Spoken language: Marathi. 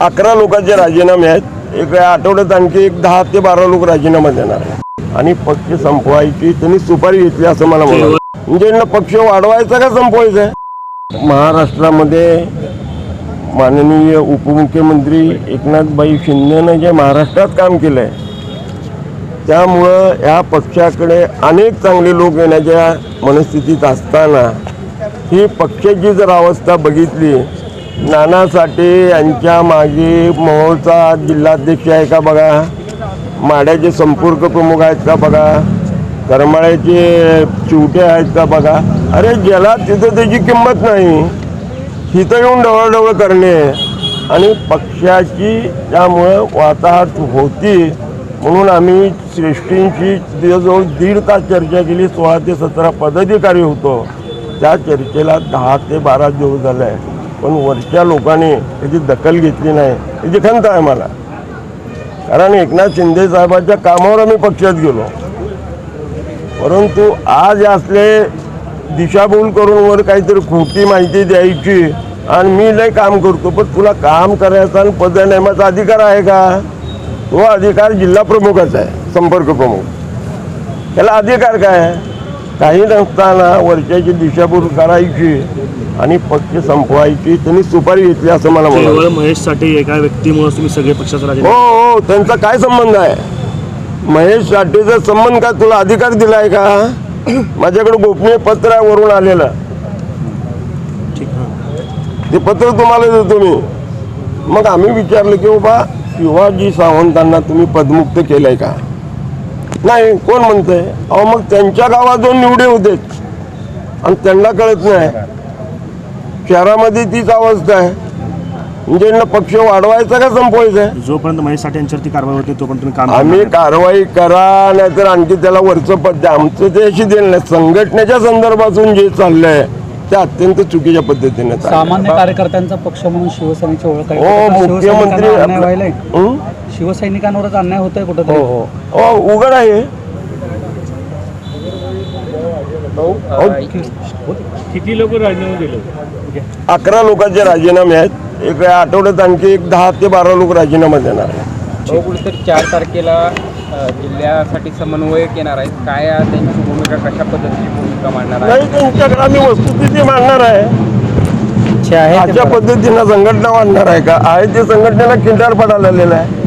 अकरा लोकांचे राजीनामे आहेत. एक आठवड्यात आणखी एक दहा ते बारा लोक राजीनामा देणार आणि पक्ष संपवायची त्यांनी सुपारी घेतली असं मला म्हणाल म्हणजे पक्ष वाढवायचा का संपवायचा आहे? महाराष्ट्रामध्ये माननीय उपमुख्यमंत्री एकनाथबाई शिंदेनं जे महाराष्ट्रात काम केलं आहे त्यामुळं या पक्षाकडे अनेक चांगले लोक येण्याच्या मनस्थितीत असताना ही पक्षाची जर अवस्था बघितली नाना साठे यांच्या मागे मोहोळचा जिल्हाध्यक्ष आहे का बघा? माड्याचे संपर्क प्रमुख आहेत का बघा? करमाळ्याचे चिवटे आहेत का बघा? अरे ज्याला तिथं त्याची किंमत नाही. तिथं येऊन डवळडवळ करणे. आणि पक्षाची त्यामुळं वाताहत होती. म्हणून आम्ही श्रेष्ठींची जवळजवळ दीड तास चर्चा केली. सोळा ते सतरा पदाधिकारी होतो. त्या चर्चेला दहा ते बारा दिवस झाले. आहे पण वरच्या लोकांनी त्याची दखल घेतली नाही. त्याची खंत आहे मला. कारण एकनाथ शिंदे साहेबांच्या कामावर आम्ही पक्षात गेलो. परंतु आज असले दिशाभूल करून वर काहीतरी खोटी माहिती द्यायची आणि मी लय काम करतो पण तुला काम करायचा आणि पद नेमाचा अधिकार आहे का? तो अधिकार जिल्हा प्रमुखाचा आहे संपर्क प्रमुख. त्याला अधिकार काय? आहे? काही नसताना वर्षाची दिशाभूल करायची आणि पक्ष संपवायची. त्यांनी सुपारी घेतली असं मला केवळ महेश साठे एका व्यक्तीमुळे तुम्ही सगळे पक्षाचा हो हो त्यांचा काय संबंध आहे? महेश साठेचा संबंध का तुला अधिकार दिलाय का? माझ्याकडे गोपनीय पत्र आहे वरून आलेलं. ठीक हां. ते पत्र तुम्हाला देतो मी मग आम्ही विचारलं की बाबा शिवाजी सावंतांना तुम्ही पदमुक्त केलंय का? नाही कोण म्हणतंय? अहो मग त्यांच्या गावात दोन निवडे होते आणि त्यांना कळत नाही. शहरामध्ये तीच अवस्था आहे. म्हणजे पक्ष वाढवायचा का संपवायचा आहे? जोपर्यंत महेश साठे यांच्यावरती कारवाई होते तोपर्यंत तुम्ही काम आम्ही कारवाई करा नाहीतर आणखी त्याला वरचं पद द्या. आमचं ते अशी दिलं नाही. संघटनेच्या संदर्भातून जे चाललंय ते अत्यंत चुकीच्या पद्धतीने. सामान्य कार्यकर्त्यांचा पक्ष म्हणून शिवसेनेची ओळख आहे. हो मुख्यमंत्री हं? शिवसैनिकांवरच अन्याय होतोय हो कुठं हो. हो उघड आहे. किती लोक राजीनामा दिले? अकरा लोकांचे राजीनामे आहेत. एक आठवड्यात आणखी एक दहा ते बारा लोक राजीनामा देणार आहेत. भाऊ कुठेतरी चार तारखेला अ, जिल्ह्यासाठी समन्वयक येणार आहेत. काय आहे त्यांची भूमिका कशा पद्धतीची भूमिका मांडणार आहे? नाही त्यांच्याकडे आम्ही वस्तुस्थिती मांडणार आहे? आहे अशा पद्धतीनं संघटना मांडणार आहे का? आहे ते संघटनेला खिंडार पडायला आलेला आहे.